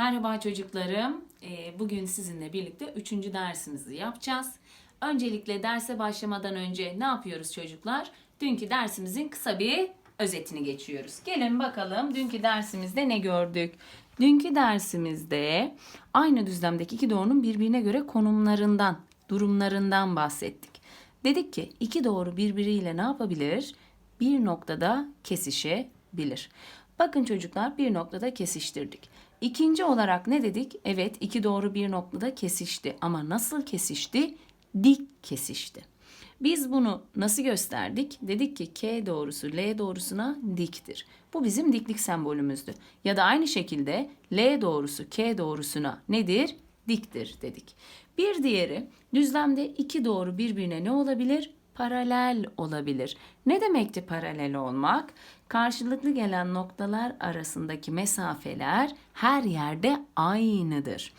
Merhaba çocuklarım. Ee, Bugün sizinle birlikte üçüncü dersimizi yapacağız. Öncelikle derse başlamadan önce ne yapıyoruz çocuklar? Dünkü dersimizin kısa bir özetini geçiyoruz. Gelin bakalım dünkü dersimizde ne gördük? Dünkü dersimizde aynı düzlemdeki iki doğrunun birbirine göre konumlarından, durumlarından bahsettik. Dedik ki iki doğru birbiriyle ne yapabilir? Bir noktada kesişebilir. Bakın çocuklar bir noktada kesiştirdik. İkinci olarak ne dedik? Evet iki doğru bir noktada kesişti ama nasıl kesişti? Dik kesişti. Biz bunu nasıl gösterdik? Dedik ki K doğrusu L doğrusuna diktir. Bu bizim diklik sembolümüzdü. Ya da aynı şekilde L doğrusu K doğrusuna nedir? Diktir dedik. Bir diğeri düzlemde iki doğru birbirine ne olabilir? Paralel olabilir. Ne demekti paralel olmak? Karşılıklı gelen noktalar arasındaki mesafeler her yerde aynıdır.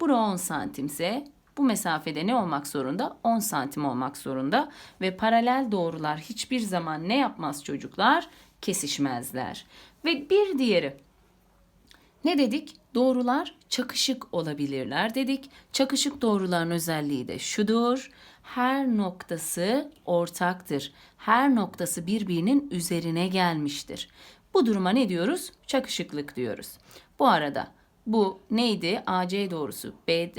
Bura 10 santimse bu mesafede ne olmak zorunda? 10 santim olmak zorunda ve paralel doğrular hiçbir zaman ne yapmaz çocuklar? Kesişmezler. Ve bir diğeri ne dedik? Doğrular çakışık olabilirler dedik. Çakışık doğruların özelliği de şudur. Her noktası ortaktır. Her noktası birbirinin üzerine gelmiştir. Bu duruma ne diyoruz? Çakışıklık diyoruz. Bu arada bu neydi? AC doğrusu BD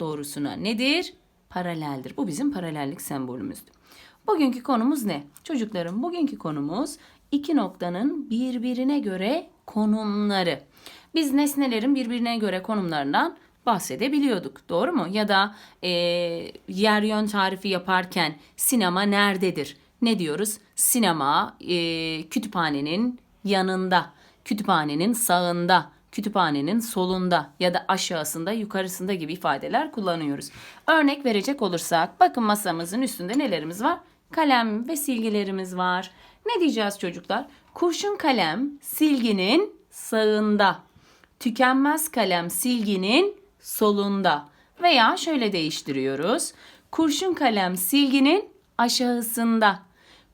doğrusuna nedir? Paraleldir. Bu bizim paralellik sembolümüzdü. Bugünkü konumuz ne? Çocuklarım bugünkü konumuz iki noktanın birbirine göre konumları. Biz nesnelerin birbirine göre konumlarından bahsedebiliyorduk. Doğru mu? Ya da e, yer yön tarifi yaparken sinema nerededir? Ne diyoruz? Sinema e, kütüphanenin yanında, kütüphanenin sağında, kütüphanenin solunda ya da aşağısında, yukarısında gibi ifadeler kullanıyoruz. Örnek verecek olursak bakın masamızın üstünde nelerimiz var? Kalem ve silgilerimiz var. Ne diyeceğiz çocuklar? Kurşun kalem silginin sağında. Tükenmez kalem silginin solunda. Veya şöyle değiştiriyoruz. Kurşun kalem silginin aşağısında.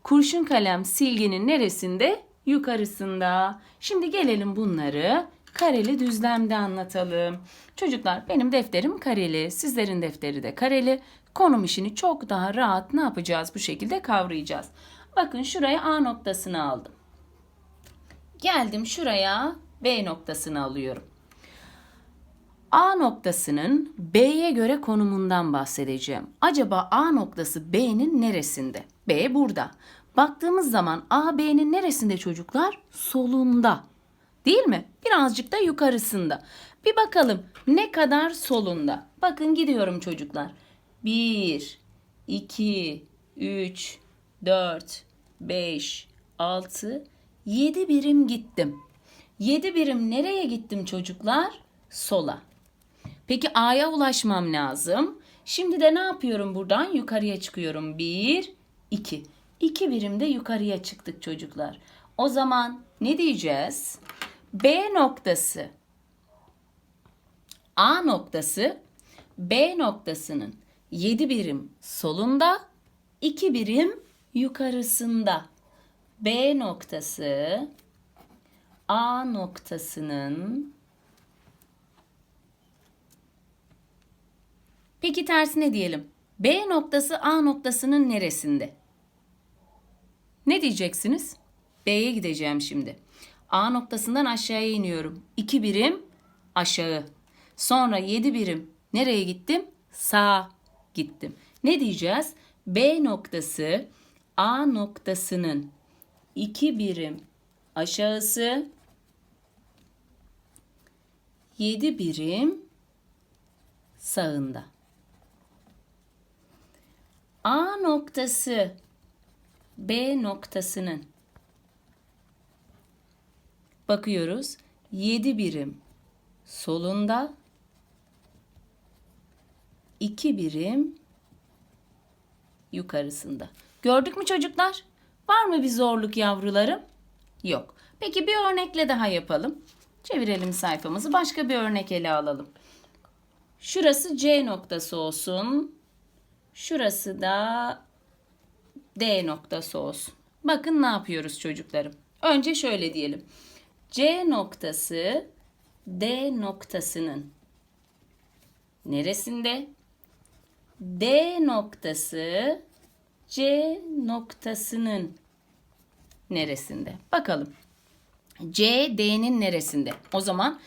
Kurşun kalem silginin neresinde? Yukarısında. Şimdi gelelim bunları kareli düzlemde anlatalım. Çocuklar benim defterim kareli, sizlerin defteri de kareli. Konum işini çok daha rahat ne yapacağız bu şekilde kavrayacağız. Bakın şuraya A noktasını aldım. Geldim şuraya B noktasını alıyorum. A noktasının B'ye göre konumundan bahsedeceğim. Acaba A noktası B'nin neresinde? B burada. Baktığımız zaman A B'nin neresinde çocuklar? Solunda. Değil mi? Birazcık da yukarısında. Bir bakalım ne kadar solunda. Bakın gidiyorum çocuklar. 1, 2, 3, 4, 5, 6, 7 birim gittim. 7 birim nereye gittim çocuklar? Sola. Peki A'ya ulaşmam lazım. Şimdi de ne yapıyorum buradan? Yukarıya çıkıyorum. 1, 2. 2 birimde yukarıya çıktık çocuklar. O zaman ne diyeceğiz? B noktası A noktası B noktasının 7 birim solunda, 2 birim yukarısında. B noktası A noktasının Peki tersine diyelim. B noktası A noktasının neresinde? Ne diyeceksiniz? B'ye gideceğim şimdi. A noktasından aşağıya iniyorum. 2 birim aşağı. Sonra 7 birim nereye gittim? Sağa gittim. Ne diyeceğiz? B noktası A noktasının 2 birim aşağısı 7 birim sağında. A noktası B noktasının bakıyoruz 7 birim solunda 2 birim yukarısında. Gördük mü çocuklar? Var mı bir zorluk yavrularım? Yok. Peki bir örnekle daha yapalım. Çevirelim sayfamızı. Başka bir örnek ele alalım. Şurası C noktası olsun. Şurası da D noktası olsun. Bakın ne yapıyoruz çocuklarım. Önce şöyle diyelim. C noktası D noktasının neresinde? D noktası C noktasının neresinde? Bakalım. C D'nin neresinde? O zaman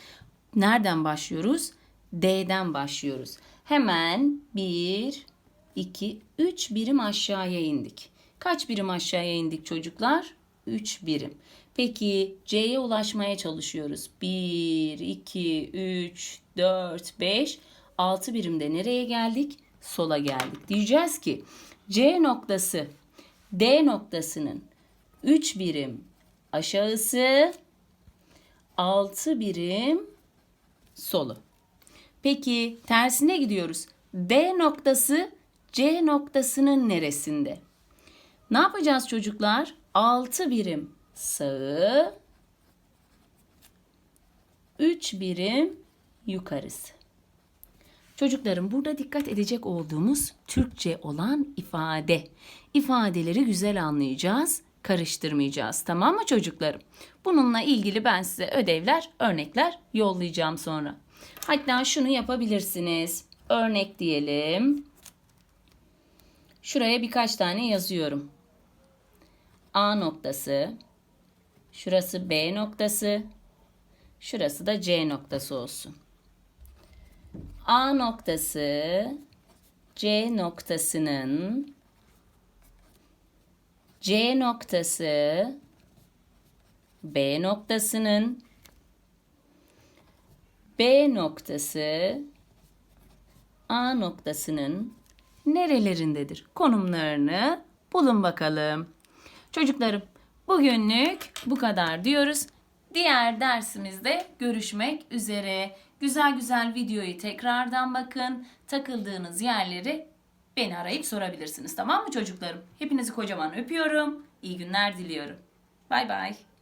nereden başlıyoruz? D'den başlıyoruz. Hemen 1, 2, 3 birim aşağıya indik. Kaç birim aşağıya indik çocuklar? 3 birim. Peki C'ye ulaşmaya çalışıyoruz. 1, 2, 3, 4, 5, 6 birimde nereye geldik? Sola geldik. Diyeceğiz ki C noktası D noktasının 3 birim aşağısı 6 birim solu. Peki tersine gidiyoruz. D noktası C noktasının neresinde? Ne yapacağız çocuklar? 6 birim sağı, 3 birim yukarısı. Çocuklarım burada dikkat edecek olduğumuz Türkçe olan ifade. İfadeleri güzel anlayacağız, karıştırmayacağız. Tamam mı çocuklarım? Bununla ilgili ben size ödevler, örnekler yollayacağım sonra. Hatta şunu yapabilirsiniz. Örnek diyelim. Şuraya birkaç tane yazıyorum. A noktası, şurası B noktası, şurası da C noktası olsun. A noktası C noktasının C noktası B noktasının B noktası A noktasının nerelerindedir? Konumlarını bulun bakalım. Çocuklarım bugünlük bu kadar diyoruz. Diğer dersimizde görüşmek üzere. Güzel güzel videoyu tekrardan bakın. Takıldığınız yerleri beni arayıp sorabilirsiniz. Tamam mı çocuklarım? Hepinizi kocaman öpüyorum. İyi günler diliyorum. Bay bay.